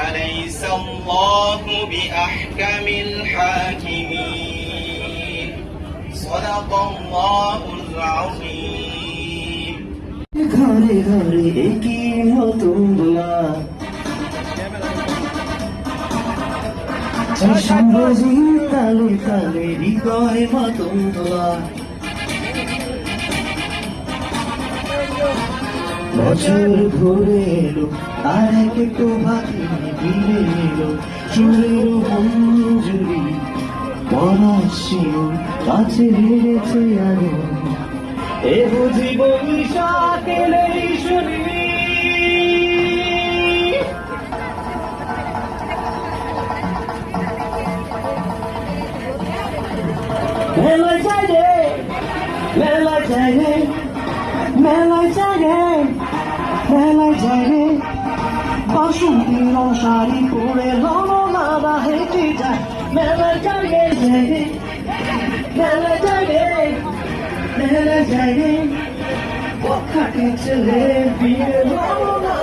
أليس الله بأحكم الحاكمين صدق الله العظيم ঘরে ঘরে কি নতুন দোলা সাম্রাজ্য তালে তালে হৃদয় মতন দোলা বছর ঘুরে এলো আর এক একটু বাকি ফিরে এলো সুরের মঞ্জুরি পড়ার শিও কাছে বেড়েছে আরও। এ শুনি মেলায় যায় রে মেলায় যায় রে মেলায় যায় রে মেলায় যায় রে। বাসন্তী শাড়ি পরে রমনারা হেঁটে যায়? মেলায় যায় রে যায় রে। মেলায় যায় রে ছেলে বিয়ে রমনা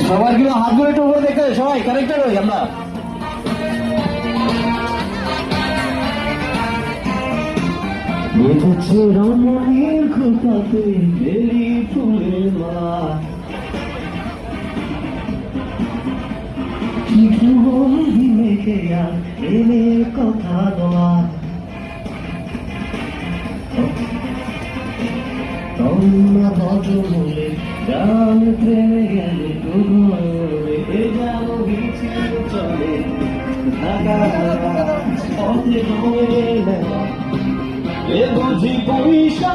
সবার কিন্তু হাত ধরে একটু উপরে দেখতে সবাই কারেক্টার হই আমরা। বেঁধেছে রমণীর খোঁটাতে বেলি ফুলের আর প্রেমের কথা দেওয়া তোমরা ভজন বলে গান প্রেমে গেলে ডুবে যেন বিচ্ছিন্ন চলে ঢাকা বুঝি পয়সা